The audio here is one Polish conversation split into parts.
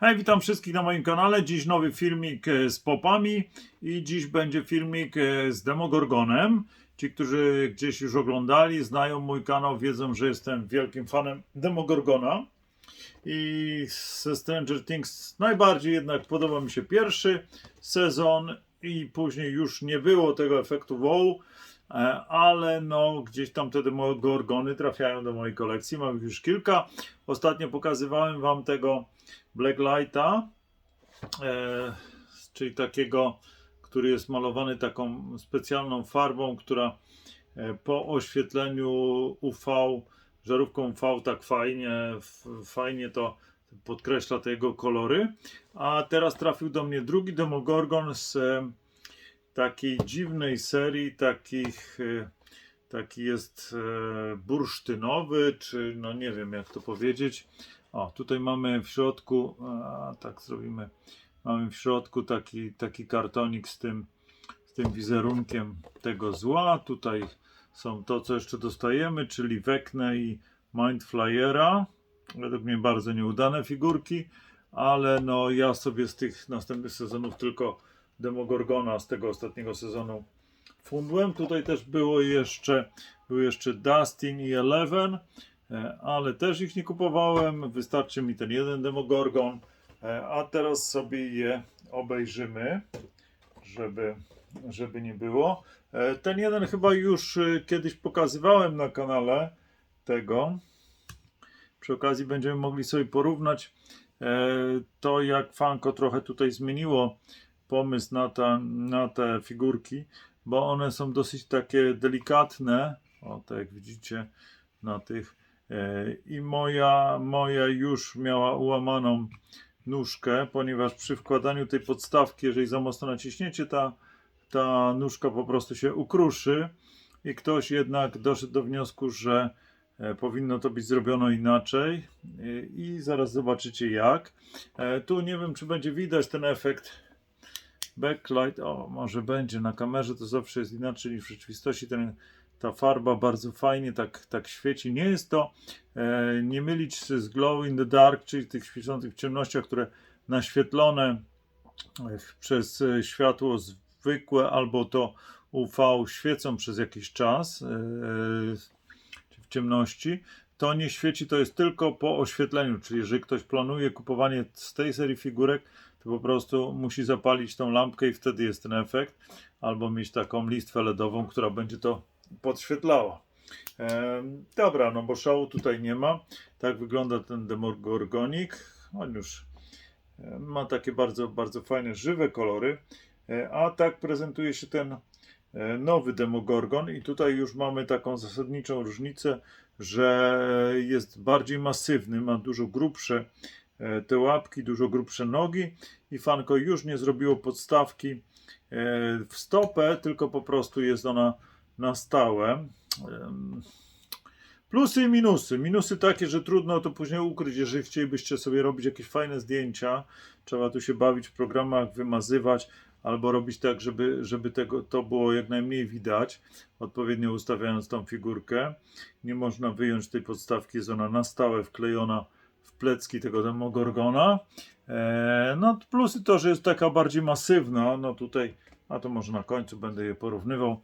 Hej, witam wszystkich na moim kanale. Dziś nowy filmik e, z popami i dziś będzie filmik e, z Demogorgonem. Ci, którzy gdzieś już oglądali, znają mój kanał, wiedzą, że jestem wielkim fanem Demogorgona. I ze Stranger Things najbardziej jednak podoba mi się pierwszy sezon i później już nie było tego efektu wow, ale no gdzieś tam te Demogorgony trafiają do mojej kolekcji. Mam już kilka. Ostatnio pokazywałem wam tego Blacklighta, e, czyli takiego, który jest malowany taką specjalną farbą, która e, po oświetleniu UV, żarówką UV tak fajnie, fajnie to podkreśla te jego kolory. A teraz trafił do mnie drugi Demogorgon z e, takiej dziwnej serii, takich, e, taki jest e, bursztynowy, czy no nie wiem jak to powiedzieć. O, tutaj mamy w środku, a, tak zrobimy, mamy w środku taki, taki kartonik z tym, z tym wizerunkiem tego zła. Tutaj są to, co jeszcze dostajemy, czyli Weknę i Mindflyera. Według mnie bardzo nieudane figurki, ale no ja sobie z tych następnych sezonów tylko Demogorgona z tego ostatniego sezonu fundłem. Tutaj też było jeszcze, był jeszcze Dustin i Eleven, e, ale też ich nie kupowałem. Wystarczy mi ten jeden Demogorgon, e, a teraz sobie je obejrzymy, żeby, żeby nie było. E, Ten jeden chyba już kiedyś pokazywałem na kanale tego. Przy okazji będziemy mogli sobie porównać to, jak Funko trochę tutaj zmieniło pomysł na, na te figurki, bo one są dosyć takie delikatne. O, tak jak widzicie na tych. E, I moja, moja już miała ułamaną nóżkę, ponieważ przy wkładaniu tej podstawki, jeżeli za mocno naciśniecie, ta, ta nóżka po prostu się ukruszy. I ktoś jednak doszedł do wniosku, że e, powinno to być zrobione inaczej. E, I zaraz zobaczycie jak. Tu nie wiem, czy będzie widać ten efekt backlight, o może będzie na kamerze, to zawsze jest inaczej niż w rzeczywistości. Ten, ta farba bardzo fajnie tak, tak świeci. Nie jest to, e, nie mylić z glow in the dark, czyli tych świecących w ciemnościach, które naświetlone e, przez e, światło zwykłe albo to UV świecą przez jakiś czas e, w ciemności. To nie świeci, to jest tylko po oświetleniu, czyli jeżeli ktoś planuje kupowanie z tej serii figurek, to po prostu musi zapalić tą lampkę i wtedy jest ten efekt, albo mieć taką listwę LEDową, która będzie to podświetlała. Em, dobra, no bo szału tutaj nie ma. Tak wygląda ten Demogorgonik. On już e, ma takie bardzo, bardzo fajne, żywe kolory. E, A tak prezentuje się ten e, nowy Demogorgon i tutaj już mamy taką zasadniczą różnicę, że jest bardziej masywny, ma dużo grubsze e, te łapki, dużo grubsze nogi i Fanko już nie zrobiło podstawki e, w stopę, tylko po prostu jest ona na stałe. Plusy i minusy. Minusy takie, że trudno to później ukryć, jeżeli chcielibyście sobie robić jakieś fajne zdjęcia. Trzeba tu się bawić w programach, wymazywać albo robić tak, żeby, żeby tego, to było jak najmniej widać, odpowiednio ustawiając tą figurkę. Nie można wyjąć tej podstawki, jest ona na stałe wklejona plecki tego demogorgona. E, no plusy to, że jest taka bardziej masywna, no tutaj, a to może na końcu będę je porównywał.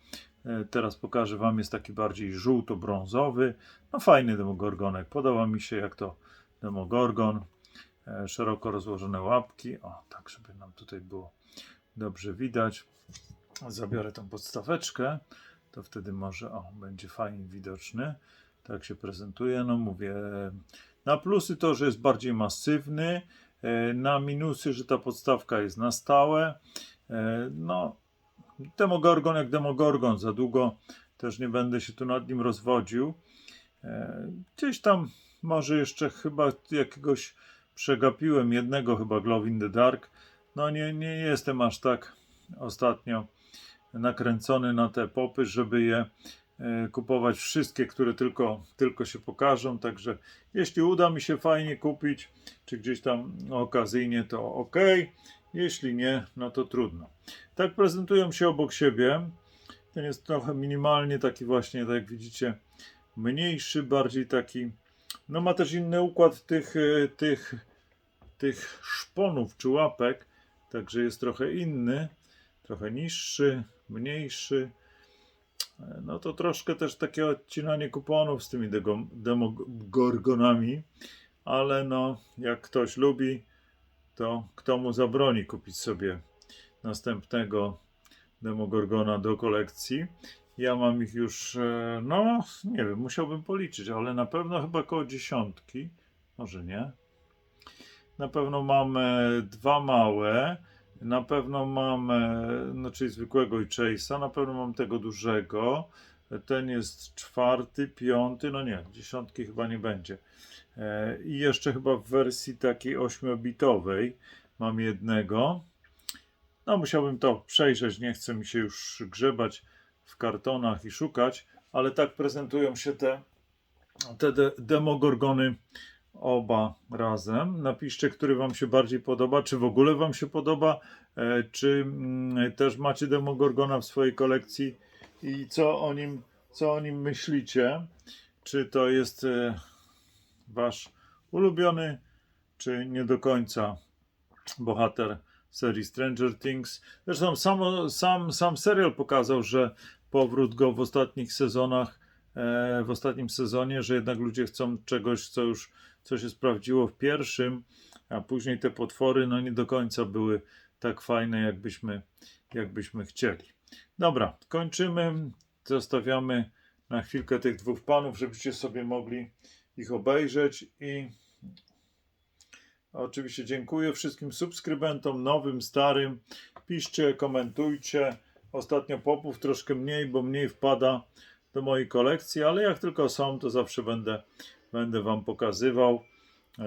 E, Teraz pokażę Wam, jest taki bardziej żółto-brązowy. No fajny demogorgonek. Podoba mi się jak to demogorgon. E, Szeroko rozłożone łapki. O, tak, żeby nam tutaj było dobrze widać. Zabiorę tą podstaweczkę, to wtedy może, o, będzie fajnie widoczny. Tak się prezentuje. No mówię, na plusy to, że jest bardziej masywny. E, Na minusy, że ta podstawka jest na stałe. E, No, Demogorgon jak Demogorgon, za długo też nie będę się tu nad nim rozwodził. E, Gdzieś tam może jeszcze chyba jakiegoś przegapiłem, jednego chyba Glow in the Dark. No nie, nie jestem aż tak ostatnio nakręcony na te popy, żeby je kupować wszystkie, które tylko, tylko się pokażą. Także jeśli uda mi się fajnie kupić, czy gdzieś tam okazyjnie, to ok. Jeśli nie, no to trudno. Tak prezentują się obok siebie. Ten jest trochę minimalnie taki właśnie, tak jak widzicie, mniejszy, bardziej taki. No ma też inny układ tych, e, tych, tych szponów czy łapek, także jest trochę inny, trochę niższy, mniejszy. No to troszkę też takie odcinanie kuponów z tymi demogorgonami, ale no jak ktoś lubi, to kto mu zabroni kupić sobie następnego demogorgona do kolekcji. Ja mam ich już, e, no nie wiem, musiałbym policzyć, ale na pewno chyba koło dziesiątki, może nie. Na pewno mam e, dwa małe, na pewno mam, e, no zwykłego i Chase'a, na pewno mam tego dużego. Ten jest czwarty, piąty, no nie, dziesiątki chyba nie będzie. E, I jeszcze chyba w wersji takiej ośmiobitowej mam jednego. No musiałbym to przejrzeć, nie chcę mi się już grzebać w kartonach i szukać, ale tak prezentują się te, te de- demogorgony oba razem. Napiszcie, który Wam się bardziej podoba, czy w ogóle Wam się podoba, e, czy mm, też macie demogorgona w swojej kolekcji i co o nim, co o nim myślicie. Czy to jest e, Wasz ulubiony, czy nie do końca bohater serii Stranger Things. Zresztą sam, sam, sam serial pokazał, że powrót go w ostatnich sezonach, e, w ostatnim sezonie, że jednak ludzie chcą czegoś, co już co się sprawdziło w pierwszym, a później te potwory no nie do końca były tak fajne, jakbyśmy, jakbyśmy chcieli. Dobra, kończymy. Zostawiamy na chwilkę tych dwóch panów, żebyście sobie mogli ich obejrzeć i Oczywiście dziękuję wszystkim subskrybentom, nowym, starym. Piszcie, komentujcie. Ostatnio popów troszkę mniej, bo mniej wpada do mojej kolekcji, ale jak tylko są, to zawsze będę, będę Wam pokazywał. Yy,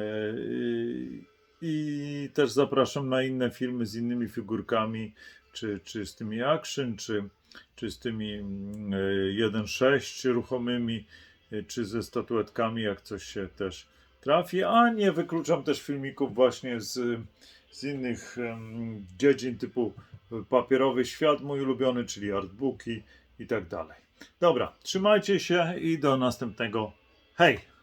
I też zapraszam na inne filmy z innymi figurkami, czy, czy z tymi action, czy, czy z tymi mm, yy, 1.6 ruchomymi, yy, czy ze statuetkami, jak coś się też trafi, a nie wykluczam też filmików właśnie z, z innych dziedzin typu papierowy świat, mój ulubiony, czyli artbooki i tak dalej. Dobra, trzymajcie się i do następnego. Hej!